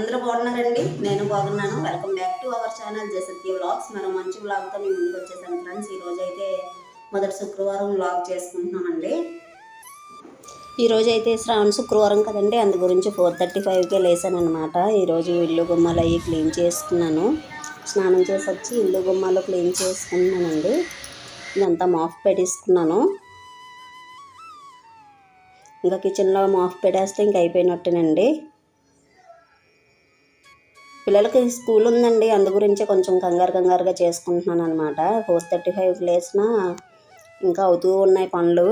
అందరూ బాగున్నారండి? నేను బాగున్నాను. Welcome back to our channel Jasatya vlogs మరో మంచి వ్లాగ్తో మీ ముందుకు వచ్చేసాను ఫ్రెండ్స్ ఈరోజు అయితే మొదటి శుక్రవారం వ్లాగ్ చేసుకుంటున్నామండి. ఈరోజు అయితే శ్రావణ శుక్రవారం కదండి. అందు గురించి ఫోర్ థర్టీ ఫైవ్కే లేసాను అనమాట ఈరోజు ఇల్లు గుమ్మాలు అవి క్లీన్ చేసుకున్నాను. స్నానం చేసి వచ్చి ఇల్లు గుమ్మాలు క్లీన్ చేసుకున్నానండి. ఇదంతా మాఫ్ పెట్టేసుకున్నాను. ఇంకా కిచెన్లో మాఫ్ పెట్టేస్తే ఇంక అయిపోయినట్టేనండి. పిల్లలకి స్కూల్ ఉందండి. అందు గురించి కొంచెం కంగారు కంగారుగా చేసుకుంటున్నాను అనమాట ఫోర్ థర్టీ ఫైవ్ లేసిన ఇంకా అవుతూ ఉన్నాయి పనులు.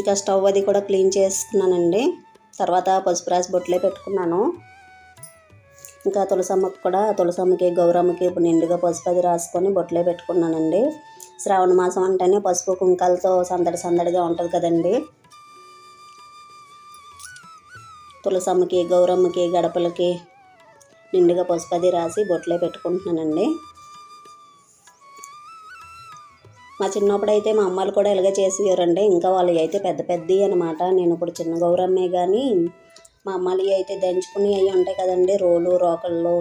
ఇక స్టవ్ అది కూడా క్లీన్ చేసుకున్నానండి తర్వాత పసుపు రాసి బొట్లే పెట్టుకున్నాను. ఇంకా తులసమ్మకి కూడా తులసమ్మకి గౌరమ్మకి ఇప్పుడు నిండుగా పసుపు అది రాసుకొని బొట్లే పెట్టుకున్నానండి. శ్రావణ మాసం అంటేనే పసుపు కుంకాలతో సందడి సందడిగా ఉంటుంది కదండి. తులసమ్మకి గౌరమ్మకి గడపలకి నిండుగా పసుపు అది రాసి బొట్లే పెట్టుకుంటున్నానండి. మా చిన్నప్పుడు అయితే మా అమ్మాలు కూడా ఇలాగే చేసేవారండి. ఇంకా వాళ్ళు అయితే పెద్ద పెద్దవి అనమాట నేను ఇప్పుడు చిన్న గౌరమ్మే కానీ మా అమ్మాలు అయితే దంచుకుని అవి ఉంటాయి కదండి. రోలు రోకళ్ళు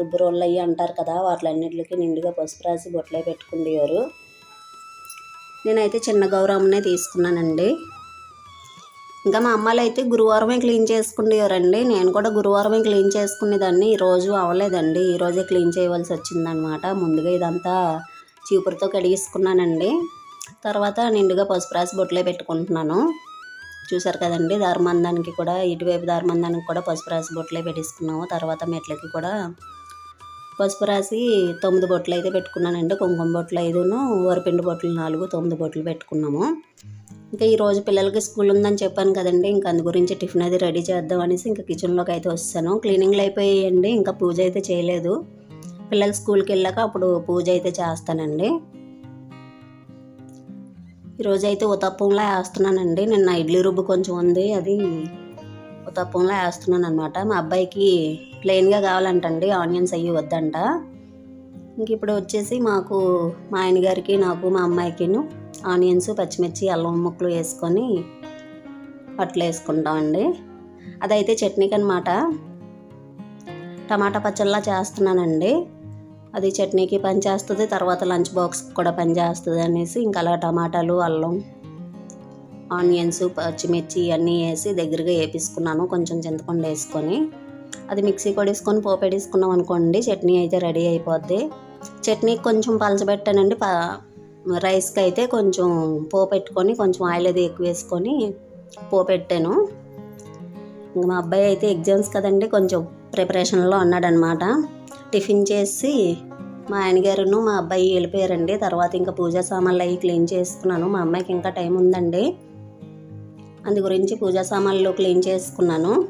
రుబ్బు రోళ్ళు అవి అంటారు కదా వాటిలన్నిటికి నిండుగా పసుపు రాసి బొట్లే పెట్టుకునేవారు నేనైతే చిన్న గౌరమ్మనే తీసుకున్నానండి. ఇంకా మా అమ్మాయిలు అయితే గురువారమే క్లీన్ చేసుకునేవారండి. నేను కూడా గురువారమే క్లీన్ చేసుకునేదాన్ని. ఈరోజు అవ్వలేదండి ఈరోజే క్లీన్ చేయవలసి వచ్చిందనమాట. ముందుగా ఇదంతా చీపురుతో కడిగేసుకున్నానండి. తర్వాత నిండుగా పసుపు రాసి బొట్లే పెట్టుకుంటున్నాను. చూసారు కదండి దారమందానికి కూడా ఇటువైపు దారమందానికి కూడా పసుపు రాసి బొట్లే పెట్టేసుకున్నాము. తర్వాత మెట్లకి కూడా పసుపు రాసి తొమ్మిది బొట్లు అయితే పెట్టుకున్నానండి. కుంకుమ బొట్లు ఐదును వరిపిండి బొట్లు నాలుగు తొమ్మిది బొట్లు పెట్టుకున్నాము. ఇంకా ఈరోజు పిల్లలకి స్కూల్ ఉందని చెప్పాను కదండి. ఇంకా అందు గురించి టిఫిన్ అది రెడీ చేద్దాం అనేసి ఇంకా కిచెన్లోకి అయితే వస్తాను. క్లీనింగ్లు అయిపోయాయండి. ఇంకా పూజ అయితే చేయలేదు. పిల్లలు స్కూల్కి వెళ్ళాక అప్పుడు పూజ అయితే చేస్తానండి. ఈరోజు అయితే ఉతప్పంలా వేస్తున్నానండి. నిన్న ఇడ్లీ రుబ్బు కొంచెం ఉంది. అది ఉతప్పంలా వేస్తున్నాను అనమాట మా అబ్బాయికి ప్లెయిన్గా కావాలంటండి. ఆనియన్స్ అయ్యి వద్దంట. ఇంక ఇప్పుడు వచ్చేసి మాకు మా ఆయనగారికి నాకు మా అమ్మాయికిను ఆనియన్స్ పచ్చిమిర్చి అల్లం ముక్కలు వేసుకొని అట్లా వేసుకుంటామండి. అదైతే చట్నీకి అనమాట టమాటా పచ్చళ్ళ చేస్తున్నానండి. అది చట్నీకి పనిచేస్తుంది తర్వాత లంచ్ బాక్స్ కూడా పనిచేస్తుంది అనేసి ఇంకా అలా టమాటాలు అల్లం ఆనియన్స్ పచ్చిమిర్చి ఇవన్నీ వేసి దగ్గరగా వేపించుకున్నాను కొంచెం చింతపండు వేసుకొని. అది మిక్సీ కూడా వేసుకొని అనుకోండి చట్నీ అయితే రెడీ అయిపోద్ది. చట్నీ కొంచెం పలచబెట్టానండి ప రైస్కి అయితే కొంచెం పోపెట్టుకొని కొంచెం ఆయిల్ అది ఎక్కువ వేసుకొని పోపెట్టాను ఇంకా మా అబ్బాయి అయితే ఎగ్జామ్స్ కదండి కొంచెం ప్రిపరేషన్లో ఉన్నాడనమాట. టిఫిన్ చేసి మా ఆయనగారును మా అబ్బాయి వెళ్ళిపోయారండి. తర్వాత ఇంకా పూజా సామాన్లు అవి క్లీన్ చేసుకున్నాను. మా అమ్మాయికి ఇంకా టైం ఉందండి. అందు గురించి పూజా సామాన్లు క్లీన్ చేసుకున్నాను.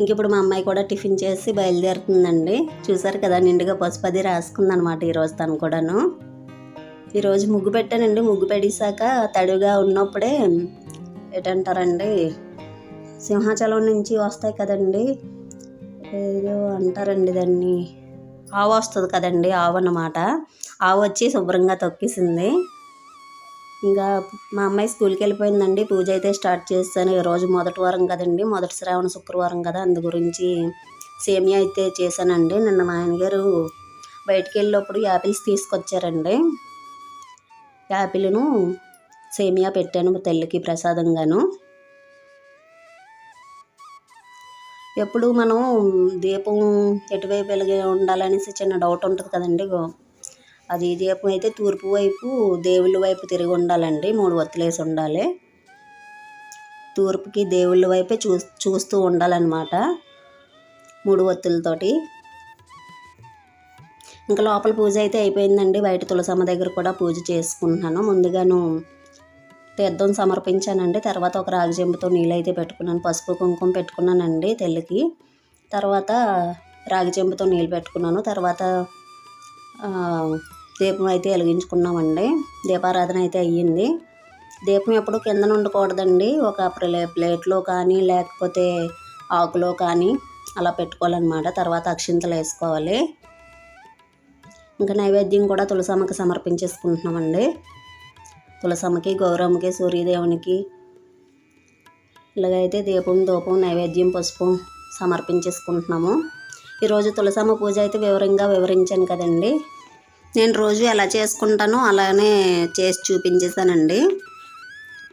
ఇంక ఇప్పుడు మా అమ్మాయి కూడా టిఫిన్ చేసి బయలుదేరుతుందండి. చూసారు కదా నిండుగా పసుపది రాసుకుందనమాట ఈరోజు తను కూడాను. ఈరోజు ముగ్గు పెట్టానండి. ముగ్గు పెట్టేశాక తడిగా ఉన్నప్పుడే ఏంటంటారండి? సింహాచలం నుంచి వస్తాయి కదండి. ఏదో అంటారండి దాన్ని. ఆవు వస్తుంది కదండి ఆవు అన్నమాట. ఆవు వచ్చి శుభ్రంగా తొక్కేసింది. ఇంకా మా అమ్మాయి స్కూల్కి వెళ్ళిపోయిందండి. పూజ అయితే స్టార్ట్ చేస్తాను ఈరోజు మొదటి వారం కదండి. మొదటి శ్రావణ శుక్రవారం కదా. అందు గురించి సేమియా అయితే చేశానండి. నిన్న మా ఆయనగారు బయటికి వెళ్ళినప్పుడు యాపిల్స్ తీసుకొచ్చారండి. యాపిల్ను సేమియా పెట్టాను తల్లికి ప్రసాదంగాను. ఎప్పుడు మనం దీపం ఎటువైపు వెలిగి ఉండాలనేసి చిన్న డౌట్ ఉంటుంది కదండి అది దీపం అయితే తూర్పు వైపు దేవుళ్ళ వైపు తిరిగి ఉండాలండి మూడు ఒత్తులేసి ఉండాలి. తూర్పుకి దేవుళ్ళ వైపే చూ చూస్తూ ఉండాలన్నమాట మూడు ఒత్తులతోటి ఇంకా లోపల పూజ అయితే అయిపోయిందండి. బయట తులసమ్మ దగ్గర కూడా పూజ చేసుకుంటున్నాను. ముందుగాను తీర్థం సమర్పించానండి. తర్వాత ఒక రాగి చెంబుతో నీళ్ళు అయితే పెట్టుకున్నాను. పసుపు కుంకుమ పెట్టుకున్నానండి తెల్లకి. తర్వాత రాగి చెంబుతో నీళ్ళు పెట్టుకున్నాను. తర్వాత దీపం అయితే వెలిగించుకున్నామండి. దీపారాధన అయితే అయ్యింది. దీపం ఎప్పుడు కిందన ఉండకూడదండి. ఒక ప్లే ప్లేట్లో కానీ లేకపోతే ఆకులో కానీ అలా పెట్టుకోవాలన్నమాట. తర్వాత అక్షింతలు వేసుకోవాలి. ఇంకా నైవేద్యం కూడా తులసమ్మకి సమర్పించేసుకుంటున్నామండి. తులసమ్మకి గౌరమ్మకి సూర్యదేవునికి ఇలాగైతే దీపం ధూపం నైవేద్యం పసుపు సమర్పించేసుకుంటున్నాము. ఈరోజు తులసమ్మ పూజ అయితే వివరంగా వివరించాను కదండి. నేను రోజు ఎలా చేసుకుంటానో అలానే చేసి చూపించేసానండి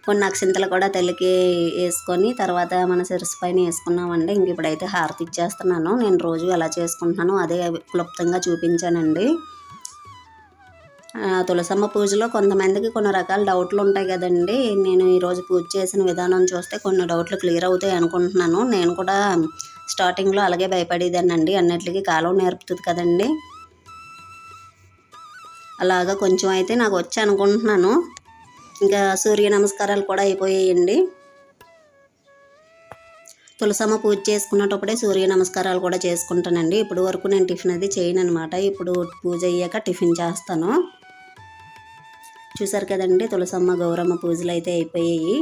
కొన్ని అక్షింతలు కూడా తల్లికి వేసుకొని తర్వాత మన శిరస్సు పైన వేసుకున్నామండి. ఇంక ఇప్పుడైతే హారతి ఇచ్చేస్తున్నాను. నేను రోజు ఎలా చేసుకుంటున్నానో అదే క్లుప్తంగా చూపించానండి. తులసమ్మ పూజలో కొంతమందికి కొన్ని రకాల డౌట్లు ఉంటాయి కదండి. నేను ఈరోజు పూజ చేసిన విధానం చూస్తే కొన్ని డౌట్లు క్లియర్ అవుతాయి అనుకుంటున్నాను. నేను కూడా స్టార్టింగ్లో అలాగే భయపడేదానండి అన్నిటికీ కాలం నేర్పుతుంది కదండి. అలాగా కొంచెం అయితే నాకు వచ్చి అనుకుంటున్నాను. ఇంకా సూర్య నమస్కారాలు కూడా అయిపోయాయండి. తులసమ్మ పూజ చేసుకున్నప్పుడే సూర్య నమస్కారాలు కూడా చేసుకుంటానండి. ఇప్పుడు వరకు నేను టిఫిన్ అది చేయను అనమాట ఇప్పుడు పూజ అయ్యాక టిఫిన్ చేస్తాను. చూసారు కదండి తులసమ్మ గౌరమ్మ పూజలు అయితే అయిపోయాయి.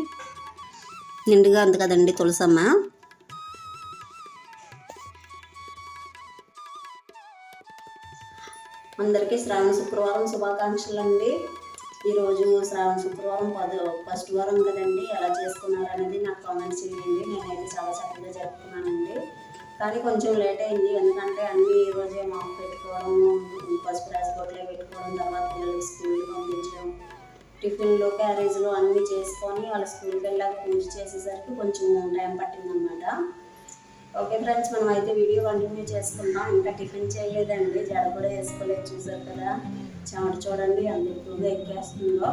నిండుగా ఉంది కదండి తులసమ్మ. అందరికీ శ్రావణ శుక్రవారం శుభాకాంక్షలు అండి ఈరోజు శ్రావణ శుక్రవారం పద ఫస్ట్ వారం కదండి. ఎలా చేసుకున్నారు అనేది నాకు కామెంట్స్ చేయండి. నేనైతే చాలా చక్కగా జరుపుకున్నానండి. కానీ కొంచెం లేట్ అయింది. ఎందుకంటే అన్నీ ఈరోజే మాకు పెట్టుకోవడం పసుపు రాసి పెట్టుకోవడం తర్వాత పిల్లలకి స్కూల్కి పంపించడం టిఫిన్లు క్యారేజ్లు అన్నీ చేసుకొని వాళ్ళ స్కూల్కి వెళ్ళాక పూజ చేసేసరికి కొంచెం టైం పట్టిందనమాట ఓకే ఫ్రెండ్స్ మనం అయితే వీడియో కంటిన్యూ చేసుకుందాం. ఇంకా టిఫిన్ చేయలేదండి. జడ కూడా వేసుకోలేదు చూసారు కదా. చెమట చూడండి అంత ఎక్కువగా ఎక్కేస్తుందో.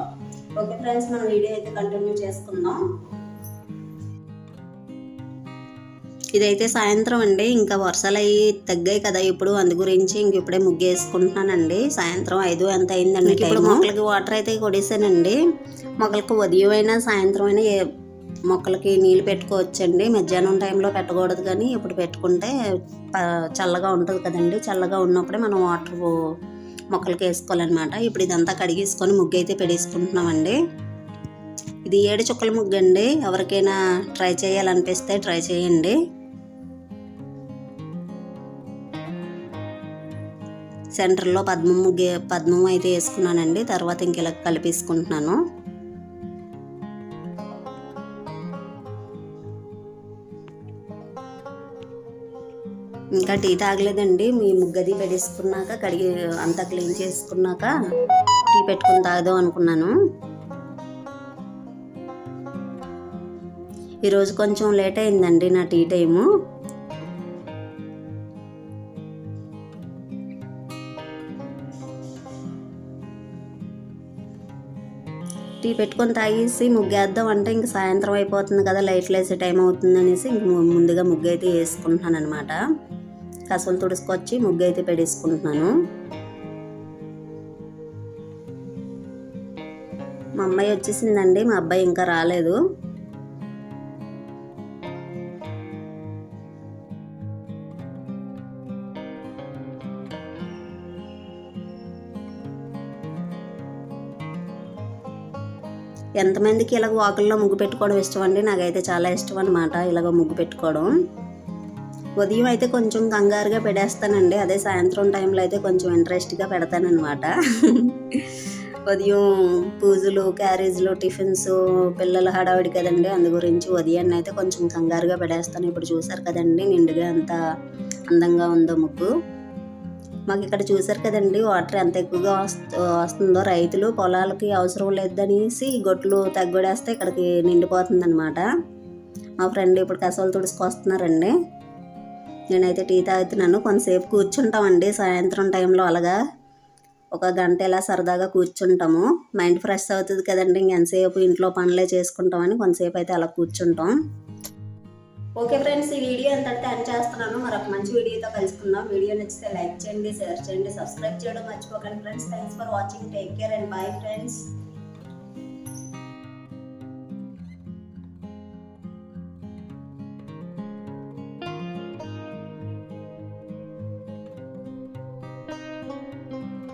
ఓకే ఫ్రెండ్స్ మనం వీడియో అయితే కంటిన్యూ చేసుకుందాం. ఇదైతే సాయంత్రం అండి ఇంకా వర్షాలు అవి తగ్గాయి కదా ఇప్పుడు అందు గురించి ఇంక ఇప్పుడే ముగ్గు వేసుకుంటున్నానండి సాయంత్రం ఐదు ఎంత అయిందండి ఇప్పుడు మొక్కలకి వాటర్ అయితే కొడేసానండి. మొక్కలకి ఉదయం అయినా సాయంత్రం అయినా ఏ మొక్కలకి నీళ్ళు పెట్టుకోవచ్చండి. మధ్యాహ్నం టైంలో పెట్టకూడదు కానీ ఇప్పుడు పెట్టుకుంటే చల్లగా ఉంటుంది కదండి. చల్లగా ఉన్నప్పుడే మనం వాటర్ మొక్కలకి వేసుకోవాలన్నమాట. ఇప్పుడు ఇదంతా కడిగేసుకొని ముగ్గు అయితే పెడేసుకుంటున్నామండి. ఇది ఏడు చుక్కల ముగ్గు అండి ఎవరికైనా ట్రై చేయాలనిపిస్తే ట్రై చేయండి. సెంటర్లో పద్మం ముగ్గు పద్మం అయితే వేసుకున్నానండి. తర్వాత ఇంక ఇలా కలిపేసుకుంటున్నాను. ఇంకా టీ తాగలేదండి. మీ ముగ్గది పెట్టేసుకున్నాక కడిగి అంతా క్లీన్ చేసుకున్నాక టీ పెట్టుకుని తాగదాం అనుకున్నాను. ఈరోజు కొంచెం లేట్ అయిందండి నా టీ టైము. టీ పెట్టుకొని తాగేసి ముగ్గేద్దాం అంటే ఇంక సాయంత్రం అయిపోతుంది కదా లైట్లు వేసే టైం అవుతుంది అనేసి ఇంక ముందుగా ముగ్గు అయితే వేసుకుంటున్నాను అనమాట కసలు తుడుచుకొచ్చి ముగ్గు అయితే పెడేసుకుంటున్నాను. మా అమ్మాయి వచ్చేసిందండి మా అబ్బాయి ఇంకా రాలేదు. ఎంతమందికి ఇలాగ వాకుల్లో ముగ్గు పెట్టుకోవడం ఇష్టం అండి? నాకైతే చాలా ఇష్టం అనమాట ఇలాగ ముగ్గు పెట్టుకోవడం. ఉదయం అయితే కొంచెం కంగారుగా పెడేస్తానండి. అదే సాయంత్రం టైంలో అయితే కొంచెం ఇంట్రెస్ట్గా పెడతానమాట ఉదయం పూజలు క్యారేజ్లు టిఫిన్స్ పిల్లల హడావిడి కదండి. అందు గురించి ఉదయాన్నే అయితే కొంచెం కంగారుగా పెడేస్తాను. ఇప్పుడు చూసారు కదండి నిండుగా ఎంత అందంగా ఉందో ముగ్గు. మాకు ఇక్కడ చూసారు కదండి వాటర్ ఎంత ఎక్కువగా వస్తు వస్తుందో. రైతులు పొలాలకి అవసరం లేదనేసి గొట్లు తగ్గొడేస్తే ఇక్కడికి నిండిపోతుంది అనమాట మా ఫ్రెండ్ ఇప్పుడు కసవలు తుడుచుకొస్తున్నారండి. నేనైతే టీ తాగుతున్నాను. కొంతసేపు కూర్చుంటామండి. సాయంత్రం టైంలో అలాగా ఒక గంట ఇలా సరదాగా కూర్చుంటాము. మైండ్ ఫ్రెష్ అవుతుంది కదండి. ఇంకెంతసేపు ఇంట్లో పనులే చేసుకుంటామని కొంతసేపు అయితే అలా కూర్చుంటాం. ఓకే ఫ్రెండ్స్ ఈ వీడియో ఎంతటితో ఎండ్ చేస్తున్నాను. మరొక మంచి వీడియోతో కలుసుకుందాం. వీడియో నచ్చితే లైక్ చేయండి షేర్ చేయండి సబ్స్క్రైబ్ చేయడం మర్చిపోకండి friends. Thanks for watching take care and bye friends